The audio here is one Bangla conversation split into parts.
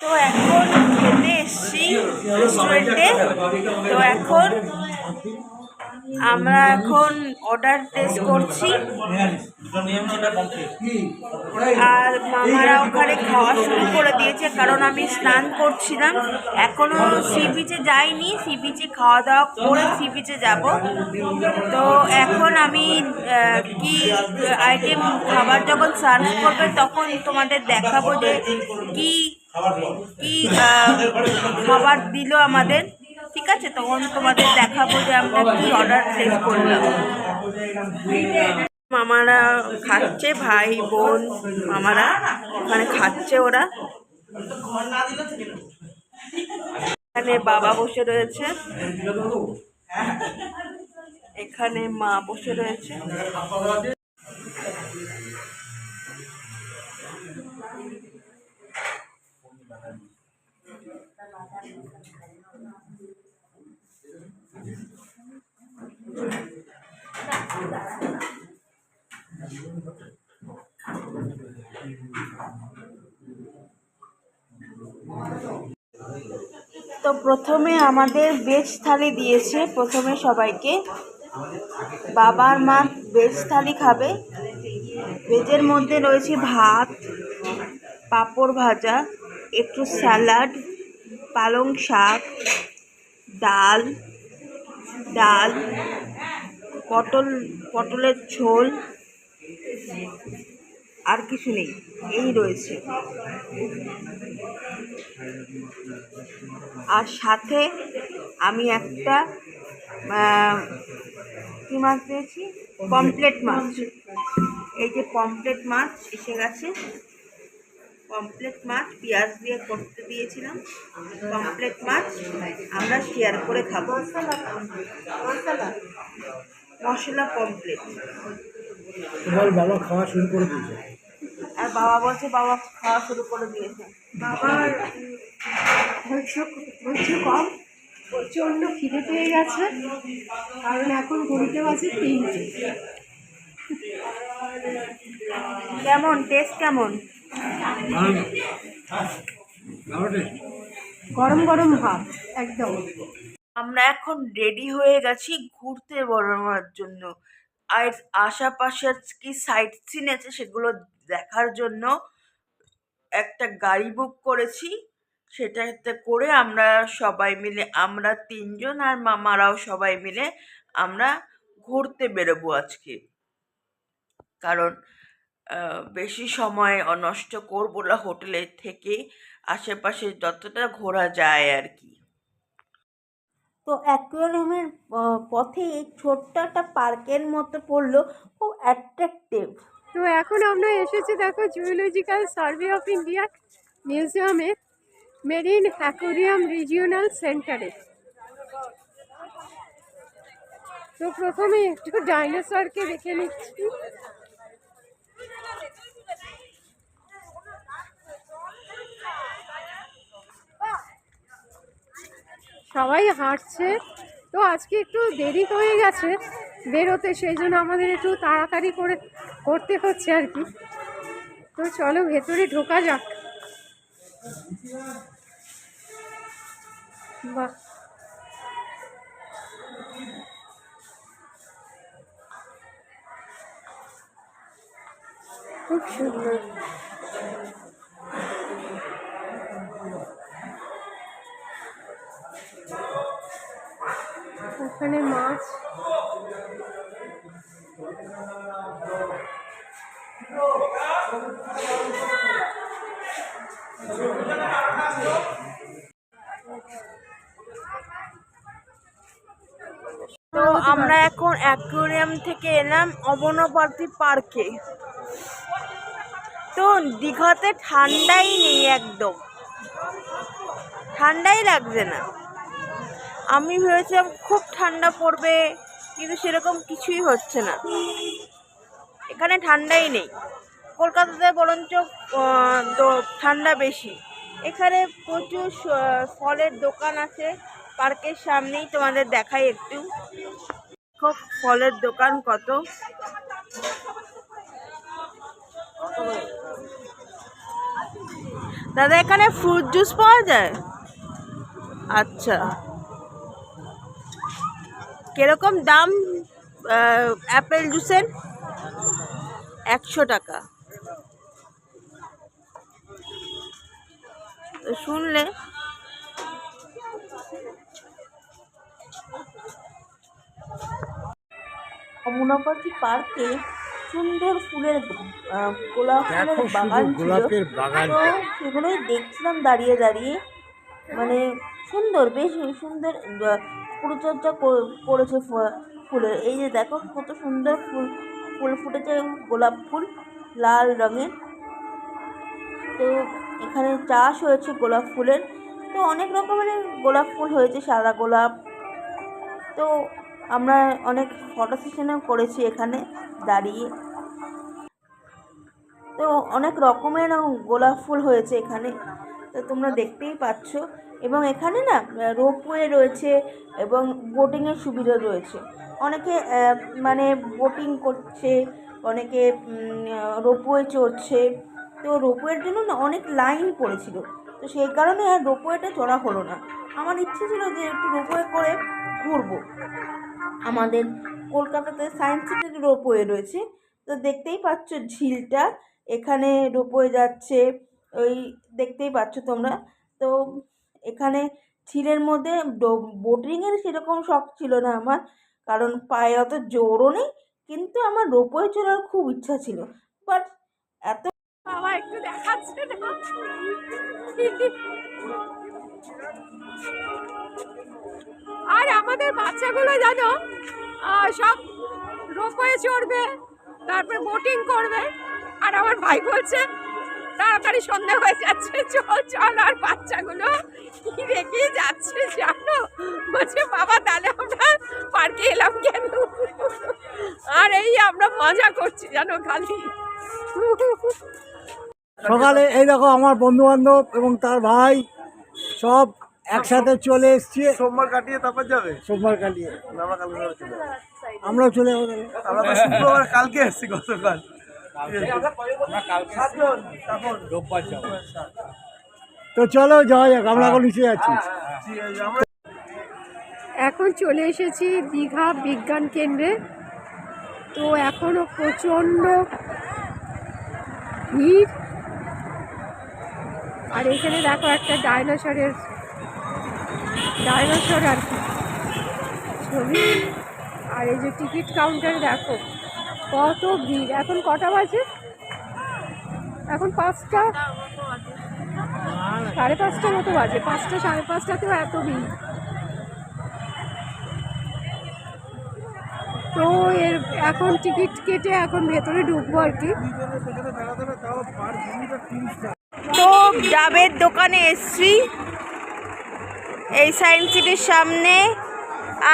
তো এখন খেতে এসছি রেস্টুরেন্টে তো এখন আমরা এখন অর্ডার টেস্ট করছি। আর মামারা ওখানে খাওয়া শুরু করে দিয়েছে, কারণ আমি স্নান করছিলাম। এখনও সি বিচে যাইনি সি বিচে খাওয়া দাওয়া করে সি বিচে যাব। তো এখন আমি কি আইটেম খাবার যখন সার্ভ করবে তখন তোমাদের দেখাবো যে কি কি খাবার দিল আমাদের? ঠিক আছে তখন তোমাদের দেখাবো যে আমরা কি অর্ডার প্লেস করলাম। মামারা খাচ্ছে, ভাই, বোন, মামারা ওখানে খাচ্ছে ওরা। এখানে বাবা বসে রয়েছে। এখানে মা বসে রয়েছে। তো প্রথমে আমাদের ভেজ থালি দিয়েছে, প্রথমে সবাইকে। বাবার মা ভেজ থালি খাবে। ভেজের মধ্যে রয়েছে ভাত, পাঁপড় ভাজা, একটু স্যালাড, পালং শাক, ডাল ডাল পটল, পটলের ঝোল, আর কিছু নেই, এই রয়েছে। আর সাথে আমি একটা কি মাছ পেয়েছি পমপ্লেট মাছ। এই যে পমপ্লেট মাছ এসে গেছে। পমপ্লেট মাছ, পেঁয়াজ দিয়ে করতে দিয়েছিলাম। পমপ্লেট মাছ আমরা শেয়ার করে খাব। মশলা পমপ্লেট তোমার বাবা খাওয়া শুরু করে দিয়েছে? আর বাবা বলছে বাবা খাওয়া শুরু করে দিয়েছে। বাবার ধৈর্য ধৈর্য কম। প্রচণ্ড খিদে পেয়ে গেছে। কারণ এখন ঘড়িতে বাজে তিনটে। কেমন? টেস্ট কেমন? গরম গরম ভাত একদম। আমরা এখন রেডি হয়ে গেছি ঘুরতে বেরোনোর জন্য। আর আশেপাশের কি সাইট সিন আছে সেগুলো দেখার জন্য একটা গাড়ি বুক করেছি। সেটাতে করে আমরা সবাই মিলে, আমরা তিনজন আর মামারাও সবাই মিলে আমরা ঘুরতে বেরোবো আজকে। কারণ বেশি সময় নষ্ট করব না হোটেলে থেকে আশেপাশে যতটা ঘোরা যায় আর কি। তো অ্যাকোয়ারিয়ামের পথে ছোট্ট একটা পার্কের মতো পড়ল। খুব অ্যাট্রাকটিভ তো এখন আমরা এসেছি, দেখো জুওলজিক্যাল সার্ভে অফ ইন্ডিয়া মিউজিয়ামে মেরিন অ্যাকোরিয়াম রিজিওনাল সেন্টারে তো প্রথমে একটু ডাইনোসরকে দেখে নিচ্ছি। সবাই হাঁটছে। তো আজকে একটু দেরি হয়ে গেছে বেরোতে, সেই জন্য আমাদের একটু তাড়াতাড়ি করে করতে হচ্ছে আর কি। তো চলো ভেতরে ঢোকা যাক। বাহ। খুব সুন্দর। ওখানে মাছ। তো আমরা এখন অ্যাকোয়ারিয়াম থেকে এলাম অবনবর্তী পার্কে। তো দীঘাতে ঠান্ডাই নেই একদম। ঠান্ডাই লাগছে না। আমি ভেবেছিলাম খুব ঠান্ডা পড়বে, কিন্তু সেরকম কিছুই হচ্ছে না। এখানে ঠান্ডাই নেই। কলকাতাতে বরঞ্চ ঠান্ডা বেশি। এখানে প্রচুর ফলের দোকান আছে। পার্কের সামনেই তোমাদের দেখাই একটু। খুব ফলের দোকান কত। দাদা, এখানে ফ্রুট জুস পাওয়া যায়? আচ্ছা। কীরকম দাম অ্যাপেল জুসের একশো টাকা। তো শুনলে? মুনাপাতি পার্কে সুন্দর ফুলের আহ, গোলাপ ফুলের বাগান গোলাপের বাগান। সেগুলোই দেখছিলাম দাঁড়িয়ে দাঁড়িয়ে। মানে সুন্দর বেশ সুন্দর পরিচর্যা কর- করেছে ফুলের এই যে দেখো, কত সুন্দর ফুল ফুল ফুটেছে গোলাপ ফুল লাল রঙের। তো এখানে চাষ হয়েছে গোলাপ ফুলের। তো অনেক রকমের গোলাপ ফুল হয়েছে, সাদা গোলাপ। তো আমরা অনেক ফটো সেশনও করেছি এখানে দাঁড়িয়ে। তো অনেক রকমের গোলাপ ফুল হয়েছে এখানে। তো তোমরা দেখতেই পাচ্ছ। এবং এখানে না রোপওয়ে রয়েছে এবং বোটিংয়ের সুবিধা রয়েছে। অনেকে মানে বোটিং করছে, অনেকে রোপওয়ে চড়ছে। তো রোপওয়ের জন্য না অনেক লাইন পড়েছিল। তো সেই কারণে আর রোপওয়েটা চড়া হলো না। আমার ইচ্ছে ছিল যে একটু রোপওয়ে করে ঘুরবো। আমাদের কলকাতাতে সায়েন্স সিটির রোপওয়ে রয়েছে। তো দেখতেই পাচ্ছ ঝিলটা, এখানে রোপওয়ে যাচ্ছে। ওই দেখতেই পাচ্ছ তোমরা। তো এখানে ছিলের মধ্যে বোটিংয়ের সেরকম শখ ছিল না আমার। কারণ পায়ে অত জোরও নেই, কিন্তু আমার রোপওয়ে চড়ার খুব ইচ্ছা ছিল। বাট এত একটু আর আমাদের বাচ্চাগুলো জানো সব রোপওয়ে চড়বে, তারপরে বোটিং করবে। আর আমার ভাই বলছে তাড়াতাড়ি সন্ধ্যা হয়ে যাচ্ছে চল চল আর বাচ্চাগুলো কি রেখে যাচ্ছে জানো? বলছে বাবা তাহলে আমরা পার্কে এলাম কেন? আর এই আমরা মজা করছি জানো খালি। সকালে এই দেখো আমার বন্ধু বান্ধব এবং তার ভাই সব একসাথে চলে এসছে। সোমবার কাটিয়ে তারপর যাবে? সোমবার কাটিয়ে। আমরা কালকে চলে যাব। আমরাও চলে যাব আমরা তো শুক্রবার কালকে এসেছি গতকাল। তো চলো যাওয়া যাক আমরা এখন নিচে যাচ্ছি ঠিক আছে, আমরা এখন চলে এসেছি দীঘা বিজ্ঞান কেন্দ্রে। তো এখনও প্রচণ্ড ভিড়। আর এখানে দেখো একটা ডাইনোসরের ডাইনোসর আর কি। ছবি। আর এই যে টিকিট কাউন্টার দেখো। কত ভিড়? এখন কটা বাজে? এখন পাঁচটা? সাড়ে পাঁচটা মতো বাজে। পাঁচটা, সাড়ে পাঁচটাতেও এত ভিড়। তো এর এখন টিকিট কেটে এখন ভেতরে ঢুকবো আর কি। তো ডাবের দোকানে এসছি। এই সায়েন্স সিটির সামনে।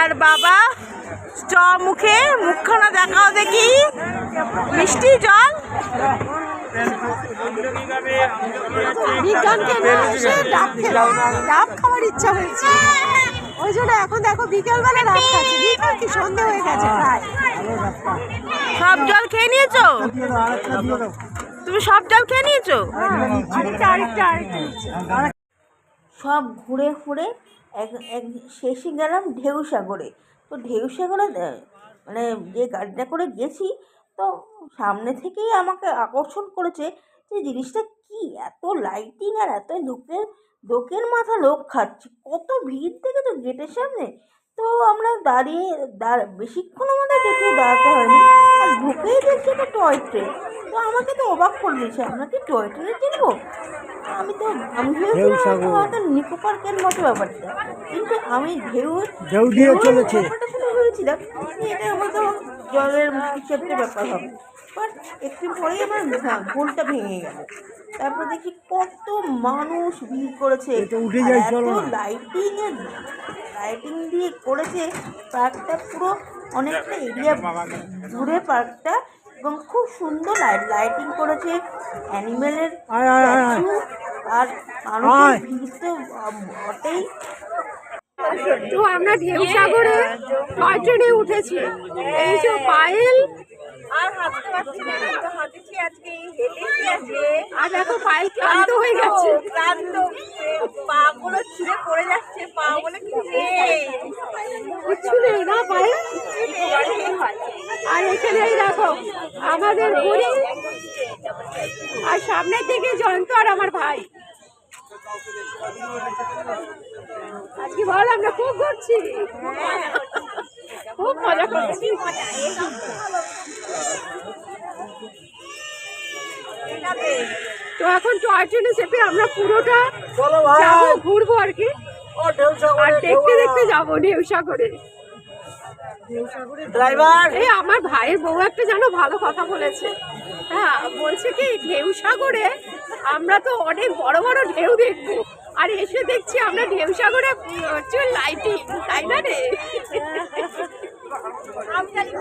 আর বাবা চ মুখে মুখখানা দেখাও দেখি। মিষ্টি জল। বিজ্ঞান কেন্দ্রে এসে ডাব খেলাম। ডাব খাওয়ার ইচ্ছা হয়েছে। ওই জন্য এখন দেখো বিকেলবেলা ডাব খাচ্ছি। বিকেল কি সন্ধে হয়ে গেছে প্রায়। সব জল খেয়ে নিয়েছো? তুমি সব জল খেয়ে নিয়েছো? আরেকটা আরেকটা আরেকটা সব ঘুরে ঘুরে এক এক শেষে গেলাম ঢেউ সাগরে। তো ঢেউ আহ, মানে যে গাড়িটা করে গেছি তো সামনে থেকেই আমাকে আকর্ষণ করেছে যে জিনিসটা কি এত লাইটিং আর এত লোকের লোকের মাথা লোক খাচ্ছে কত ভিড় থেকে তো গেটের সামনে। তো আমরা দাঁড়িয়ে দাঁড় বেশিক্ষণ আমাদের গেটে দাঁড়াতে হয়নি আর ঢুকেই দেখছি একটা টয় ট্রেন তো আমাকে তো অবাক করে দিয়েছে আমরা কি টয় ট্রেনে চলবো আমি তো আমি ভেবেছিলাম হয়তো নিকো পার্কের মতো ব্যাপারটা। কিন্তু আমি ঢেউ ঢেউ দিয়ে চলেছে। ব্যাপারটা ভেবেছিলাম এটা হয়তো জলের একটা ব্যাপার হবে। বাট একটু পরেই আমার হ্যাঁ, ভুলটা ভেঙে গেল। তারপর দেখি কত মানুষ ভিড় করেছে। উঠে যাই, চলো এত। লাইটিং লাইটিং দিয়ে করেছে পার্কটা পুরো অনেকটা এরিয়া ঘুরে পার্কটা এবং খুব সুন্দর লাইট লাইটিং করেছে। অ্যানিমেলের আর মানুষের। ভিড় তো বটেই। তো আমরা ঢেউ সাগরে টয় ট্রেনে উঠেছি। এই যে পায়েল। আর হাঁটতে পারছি না তো হাঁটেছি আজকে এই হেঁটেছি আজকে। আর দেখো পায়ে ক্লান্ত হয়ে গেছে। ক্লান্ত পা গুলো ছিঁড়ে পড়ে যাচ্ছে পা বলে কি নেই। কিচ্ছু নেই না পায়ে আর এখানেই দেখো আমাদের বুড়ি আর সামনের দিকে জয়ন্ত আর আমার ভাই। আজকে বল আমরা খুব ঘুরছি। খুব মজা করছি। তো এখন টয় ট্রেনে চেপে আমরা পুরোটা ঘুরবো আর কি। আর দেখতে দেখতে যাব ঢেউসাগরে ড্রাইভার। এই আমার ভাইয়ের বউ একটা জানো ভালো কথা বলেছে। হ্যাঁ বলছে কি ঢেউ সাগরে আমরা তো অনেক বড় বড় ঢেউ দেখব। আর এসে দেখছি আমরা ঢেউ সাগরে হচ্ছে লাইটিং তাই না রে?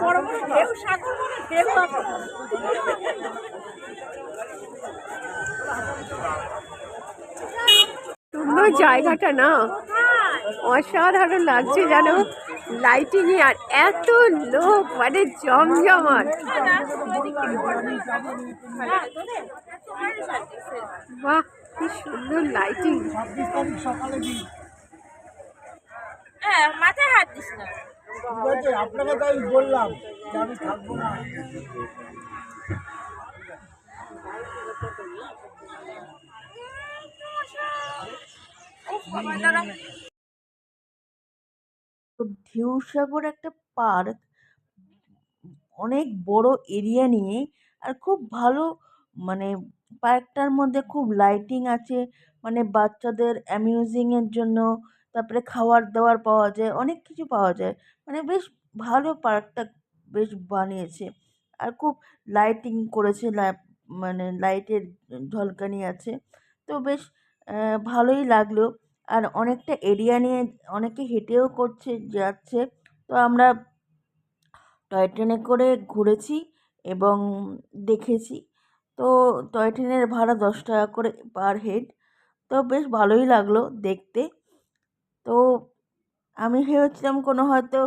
বড় বড় ঢেউ সাগর ঢেউ সুন্দর জায়গাটা না? অসাধারণ লাগছে জানো লাইটিং এ আর এত লোক মানে জমজমাট। বাহ কি সুন্দর লাইটিং হ্যাঁ মাথায় হাত দিস না। আপনাকে তাই বললাম আমি থাকব না। তো ঢেউসাগর একটা পার্ক, অনেক বড় এরিয়া নিয়ে আর খুব ভালো মানে পার্কটার মধ্যে খুব লাইটিং আছে মানে বাচ্চাদের অ্যামিউজিংয়ের জন্য, তারপরে খাবার দাবার পাওয়া যায়, অনেক কিছু পাওয়া যায়। মানে বেশ ভালো পার্কটা বেশ বানিয়েছে আর খুব লাইটিং করেছে মানে লাইটের ঝলকানি আছে। তো বেশ ভালোই লাগল। আর অনেকটা এরিয়া নিয়ে অনেকে হেঁটেও করছে, যাচ্ছে। তো আমরা টয় ট্রেনে করে ঘুরেছি এবং দেখেছি। তো টয় ট্রেনের ভাড়া দশ টাকা করে পার হেড। তো বেশ ভালোই লাগল দেখতে। তো আমি ভেবেছিলাম কোনো হয়তো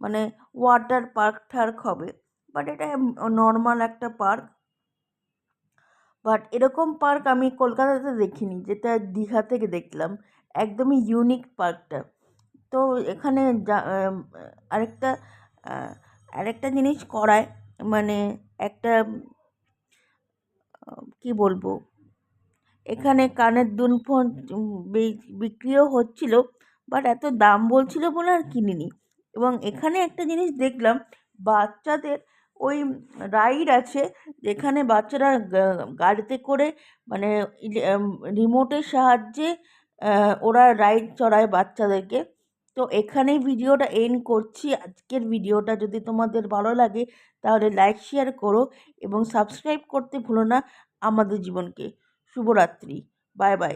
মানে ওয়াটার পার্ক ঠার্ক হবে, বাট এটা নর্মাল একটা পার্ক। বাট এরকম পার্ক আমি কলকাতাতে দেখিনি, যেটা দীঘা থেকে দেখলাম। একদমই ইউনিক পার্কটা। তো এখানে যা- আরেকটা আরেকটা জিনিস করায় মানে একটা কি বলব? এখানে কানের দুল ফোন বিক্রিও হচ্ছিল বাট এত দাম বলছিল বলে আর কিনিনি। এবং এখানে একটা জিনিস দেখলাম, বাচ্চাদের, ওই রাইড আছে, যেখানে বাচ্চারা গাড়িতে করে মানে রিমোটের সাহায্যে ওরা রাইড চড়ায় বাচ্চাদেরকে। তো এখানেই ভিডিওটা এন্ড করছি। আজকের ভিডিওটা যদি তোমাদের ভালো লাগে, তাহলে লাইক শেয়ার করো এবং সাবস্ক্রাইব করতে ভুলো না আমাদের জীবনকে। শুভরাত্রি। Bye bye